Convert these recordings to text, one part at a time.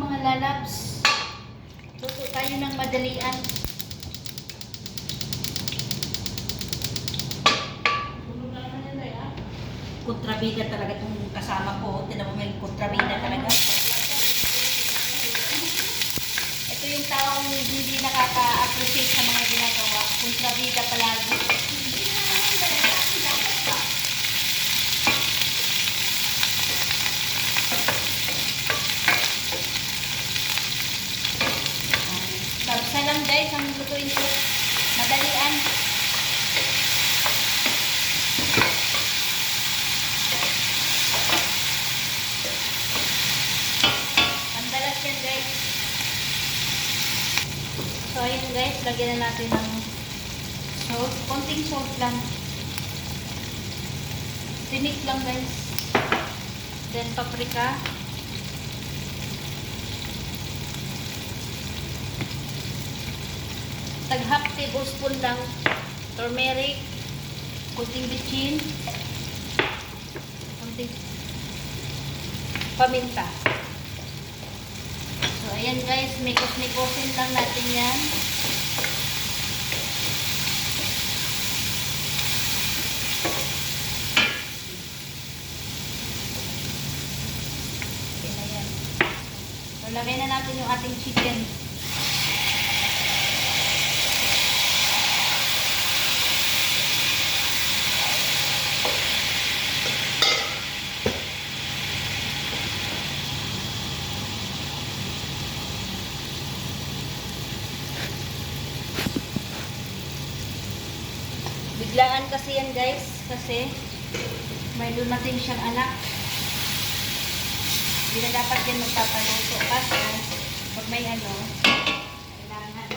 mga lalabs. Luto tayo ng madalian. Kontrabida talaga itong kasama ko. Tinan mo may kontrabida talaga. Ito yung taong hindi nakaka-appreciate sa mga ginagawa. Kontrabida palagi. Sarsa lang guys ang lutuin ko. Madalian. Pandalas yan guys. So ayun guys, lagyan na natin ng salt. Konting salt lang. Tinik lang guys. Then paprika. Tag half tablespoon lang turmeric, kunting bitchin, kunting paminta. So, ayan guys, mikos-mikosin lang natin yan. Okay na lagay na natin yung ating chicken. Kasi yan guys, kasi may dumating siyang anak. Hindi na dapat yan magpapaluto kasi pag may ano, kailangan.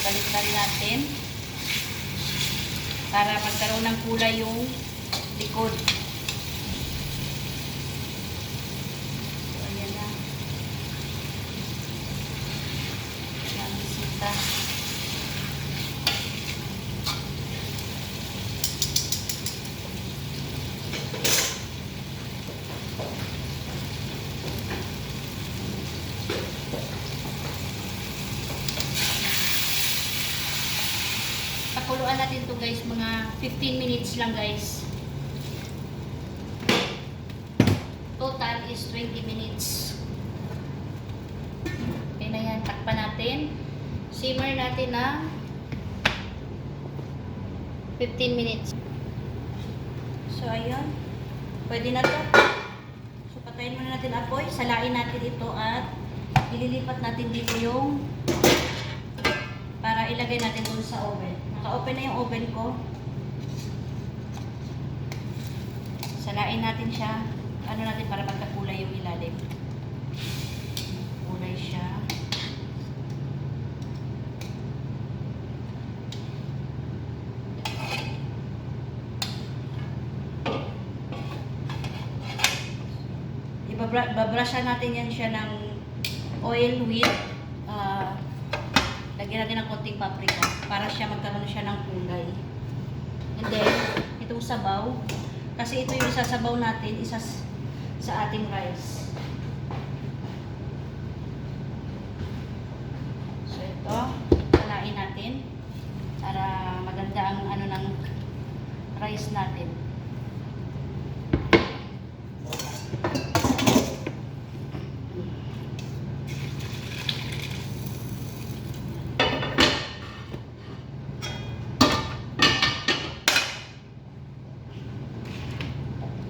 Balik-balik natin para magkaroon ng kulay yung likod. So, ayan na. Ang bisita. Pakuluan natin to guys, mga 15 minutes lang guys. Total is 20 minutes. Okay na yan, takpan natin. Simmer natin na 15 minutes. So, ayun. Pwede na to. So, patayin muna natin apoy. Salain natin ito at ililipat natin dito yung para ilagay natin dun sa oven. Naka-open na yung oven ko. Salain natin siya. Ano natin para magkakulay yung ilalim. Kulay siya. Ibabrashan natin yan siya ng oil with uh, lagyan natin ng konting paprika para siya magkaroon siya ng kulay. And then, itong sabaw, kasi ito yung isasabaw natin isa sa ating rice. So ito, kalain natin para maganda ang ano ng rice natin.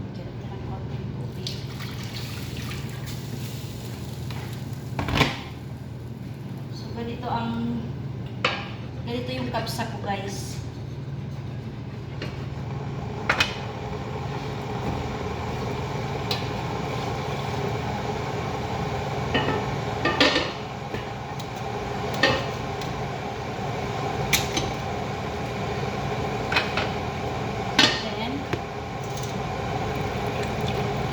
Lagyan natin ng konting tubig. So, ganito ang ganito yung kapsa ko guys. Then,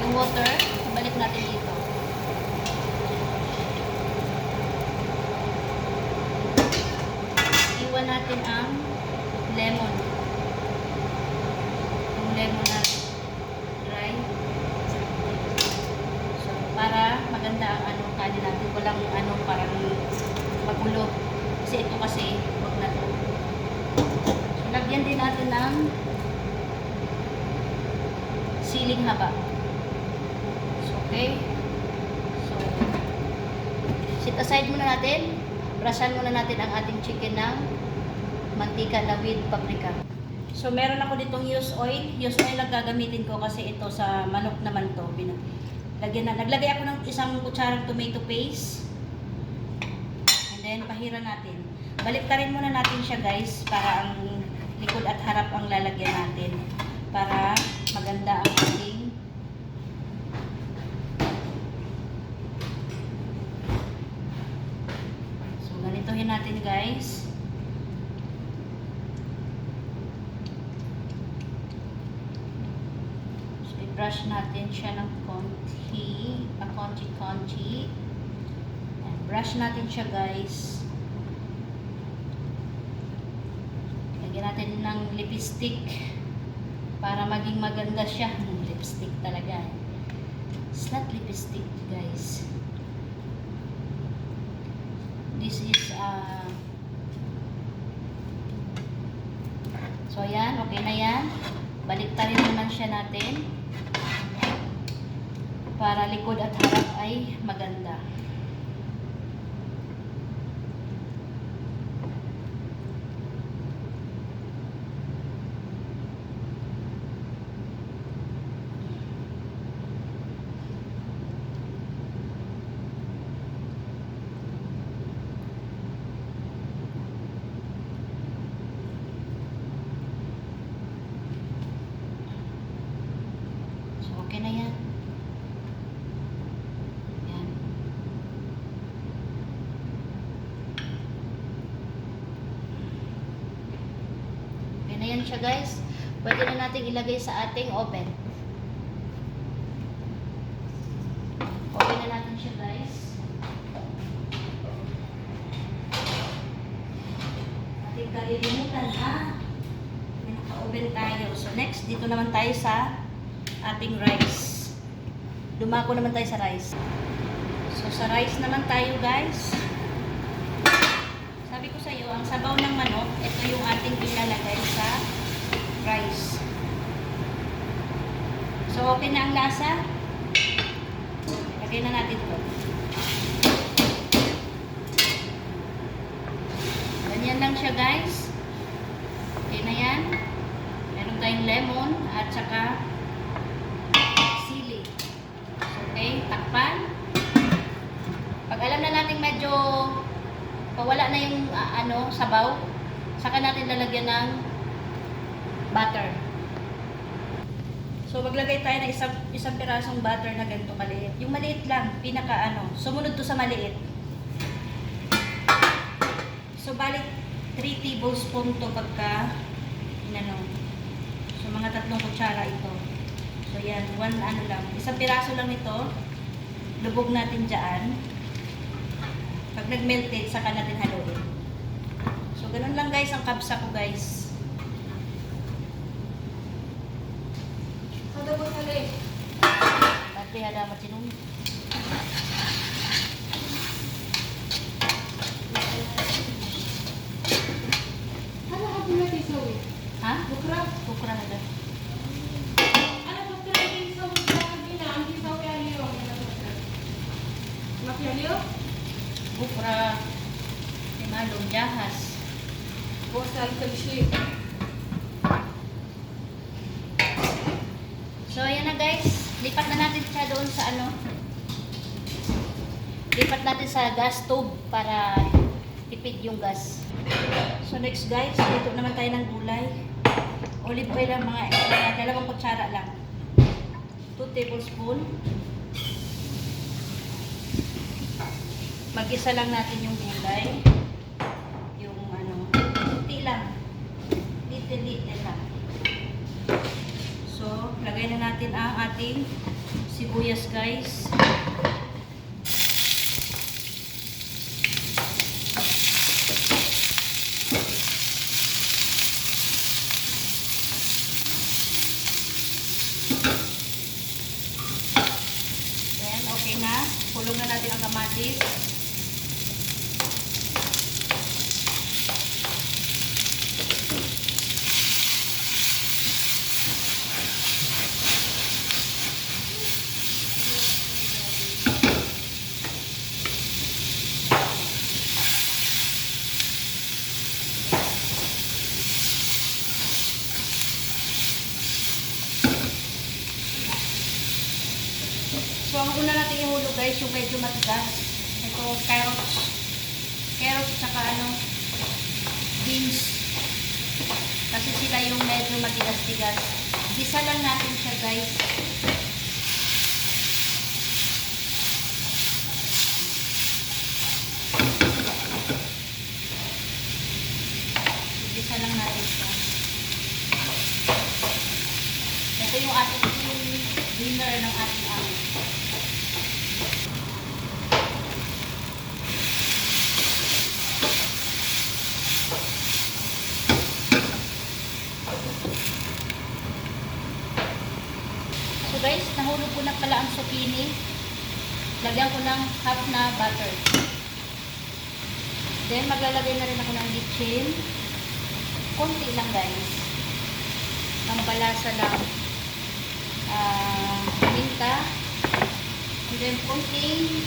yung water, balik natin dito. Iwan natin ang ko kasi wag na to. So, natin ng siling haba. So, okay. So, sit aside muna natin. Brushan muna natin ang ating chicken ng mantika na with paprika. So, meron ako ditong use oil. Use oil lang gagamitin ko kasi ito sa manok naman to. Lagyan na. Naglagay ako ng isang kutsarang tomato paste. And then, pahira natin. Baliktarin muna natin siya guys para ang likod at harap ang lalagyan natin. Para maganda ang ating So, ganitohin natin guys. So, i-brush natin siya ng konti, a konti-konti. Ayan, brush natin siya guys. Lagyan natin ng lipstick para maging maganda siya. Lipstick talaga. eh. It's lipstick guys. This is uh, So ayan, okay na yan. Baliktarin naman siya natin. Para likod at harap ay maganda. So okay na yan. Yan. Okay na yan siya guys. Pwede na natin ilagay sa ating oven. Okay na natin siya guys. Ating kalilimutan ha. May naka-oven tayo. So next, dito naman tayo sa ating rice. Dumako naman tayo sa rice. So sa rice naman tayo guys. Sabi ko sa iyo, ang sabaw ng manok, ito yung ating ilalagay sa rice. So okay na ang lasa. Lagay na natin ito. Ganyan lang siya guys. Okay na yan. Meron tayong lemon at saka sili. Okay, takpan. Pag alam na natin medyo pawala na yung ah, ano, sabaw, saka natin lalagyan ng butter. So maglagay tayo ng isang isang pirasong butter na ganito maliit. Yung maliit lang, pinaka ano, sumunod to sa maliit. So balik 3 tablespoon to pagka inano. So mga tatlong kutsara ito. So yan, one ano lang. Isang piraso lang ito. Lubog natin dyan. Pag nag-melted, saka natin haluin. So ganun lang guys ang kabsa ko guys. Tapi ada macam ni. Ano ka pula tisaw eh? Ha? Bukra? Tukra ada. Ano ba pula tisaw sa kabina? Ang tisaw kaya liyo. Makya liyo? Bukra. Malum jahas. Bosal kalshi. So ayan na guys. Lipat na natin siya doon sa ano. Lipat natin sa gas stove para tipid yung gas. So next guys, dito naman tayo ng gulay. Olive oil lang mga, mga dalawang kutsara lang. 2 tablespoon. Mag-isa lang natin yung gulay. Yung ano, kunti lang. Little little lang. So, lagay na natin ang ating sibuyas guys. Then, okay na. Kulong na natin ang kamatis. So, ang una natin ihulog guys, yung medyo matigas. Ito, carrots. Carrots, tsaka ano, beans. Kasi sila yung medyo matigas-tigas. Gisa lang natin siya guys. Gisa lang natin siya. Ito yung ating yung dinner ng ating amo. So guys, nahulog ko na pala ang zucchini. Lagyan ko ng half na butter. Then maglalagay na rin ako ng gitchin. Konti lang guys. Pampalasa lang. Ah, minta. And then konting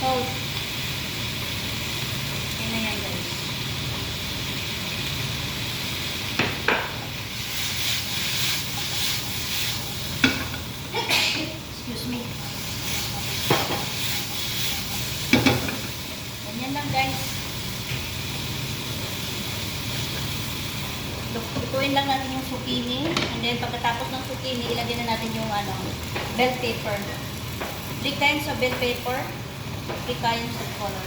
salt. Yan na yan guys. Excuse me. Ganyan lang guys. Lutuin lang natin yung zucchini. And then pagkatapos ng zucchini, ilagay na natin yung ano, bell pepper. Three kinds of bell pepper. Three kinds of color.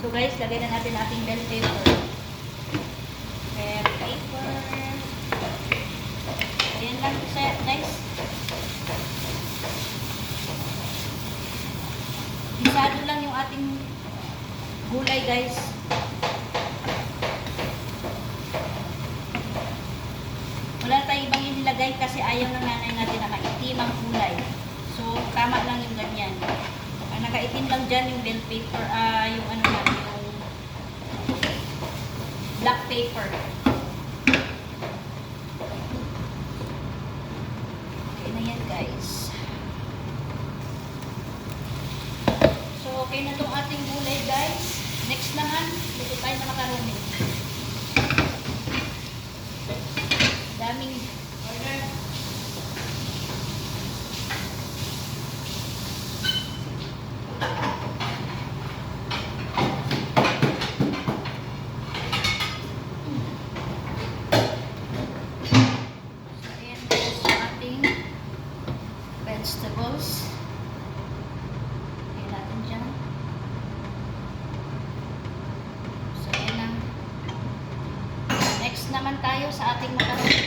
So guys, lagay na natin ating bell pepper. Bell pepper. Ayan lang siya, guys. Bisado lang yung ating gulay, guys. Wala tayong ibang inilagay kasi ayaw ng nanay natin na maitim ang gulay. So, tama lang yung ganyan. Ang nakaitim lang dyan yung bell pepper, ah, yung ano na, yung black pepper. Okay na yan, guys. So, okay na tong ating gulay, guys. Next naman, luto tayo na macaroni. Daming order. So, ayan guys, yung ating vegetables. Lagyan natin dyan. So, ayan lang. Next naman tayo sa ating macaroni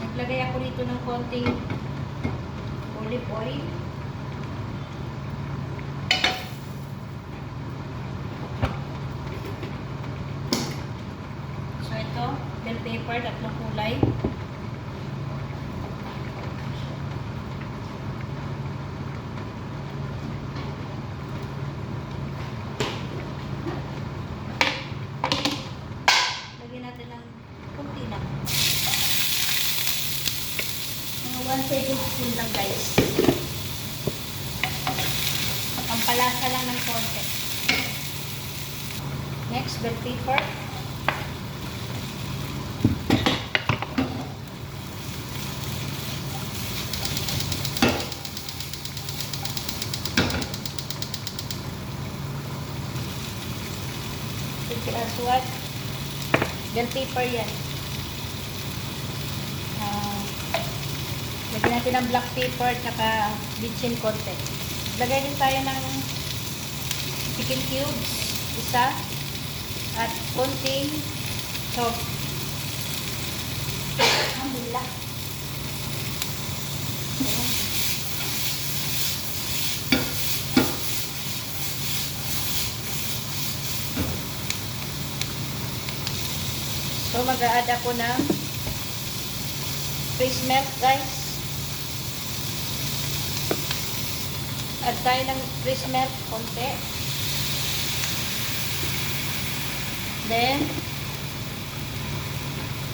Naglagay ako dito ng konting olive oil. So ito, bell pepper, tatlong kulay. Lagyan natin ng kunti lang. Mga 1 tablespoon lang guys. Pampalasa lang ng konti. Next, bell pepper. Aswad. Bell pepper yan. Ah, lagyan natin ng black pepper tsaka bitchin konti. Lagay din tayo ng chicken cubes, isa, at konting salt. Alhamdulillah. Ayan. So, mag-a-add ako ng fresh milk, guys. Add tayo ng fresh milk, konti. Then,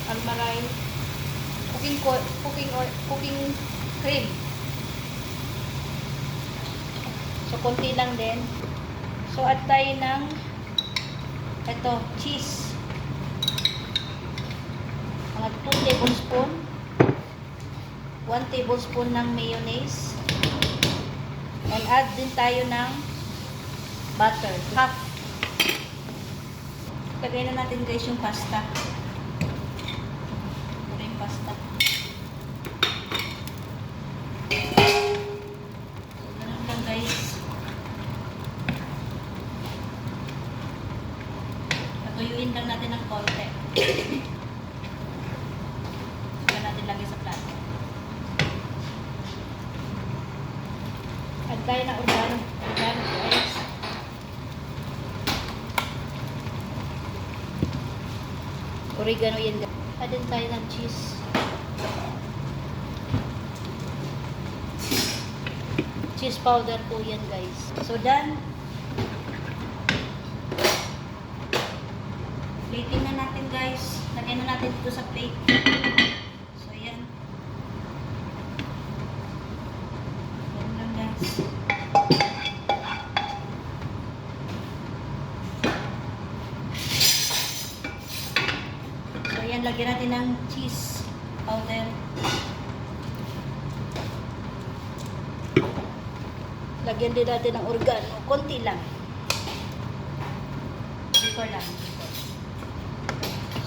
almaray, cooking, co- cooking, cooking cream. So, konti lang din. So, add tayo ng ito, cheese mga 2 tablespoon. 1 tablespoon ng mayonnaise. And add din tayo ng butter. Half. Lagay na natin guys yung pasta ito yung pasta so ganun lang guys patuyuin lang natin ng konti Saka natin lagay sa plato. Add tayo ng organo. Organo guys. Oregano yan guys. Add din tayo ng cheese. Cheese powder po yan guys. So done. Plating na natin guys. Lagay na natin dito sa plate. So, yan. Yan lang guys. So, yan. Lagyan natin ng cheese powder. Lagyan din natin ng organo. Konti lang. Before lang.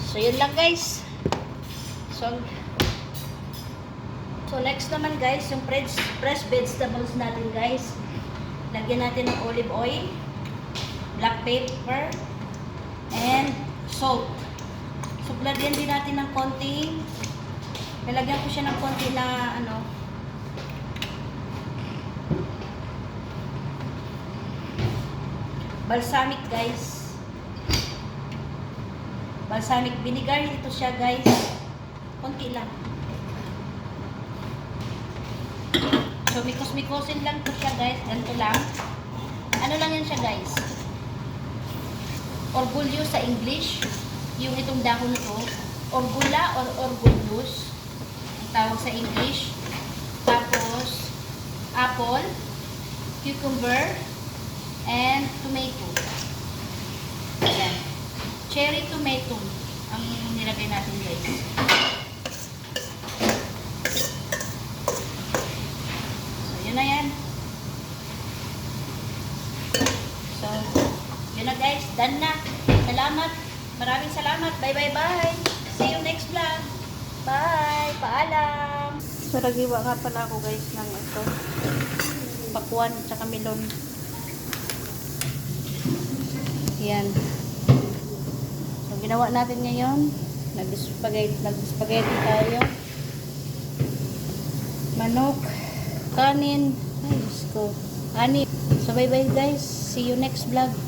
So, yun lang guys. So, so next naman guys, yung fresh, fresh vegetables natin guys. Lagyan natin ng olive oil, black pepper, and salt. So, lagyan din natin ng konting, nalagyan ko siya ng konti na ano, balsamic guys. balsamic vinegar. Ito siya guys. Konti lang. So, mikos-mikosin lang to siya guys. Ganito lang. Ano lang yan siya guys? Orgulyo sa English. Yung itong dahon ko. Orgula or orgulyos. Ang tawag sa English. Tapos, apple, cucumber, and tomato. Ayan. Cherry tomato ang nilagay natin guys. So, yun na yan. So, yun na guys. Done na. Salamat. Maraming salamat. Bye, bye, bye. See you next vlog. Bye. Paalam. So, nagiwa nga pala ako guys ng ito. Pakwan at saka melon. Yan. So, ginawa natin ngayon. Nag-spaghetti, nag-spaghetti tayo. Manok. Kanin. Ay, Diyos ko. Kanin. So, bye-bye guys. See you next vlog.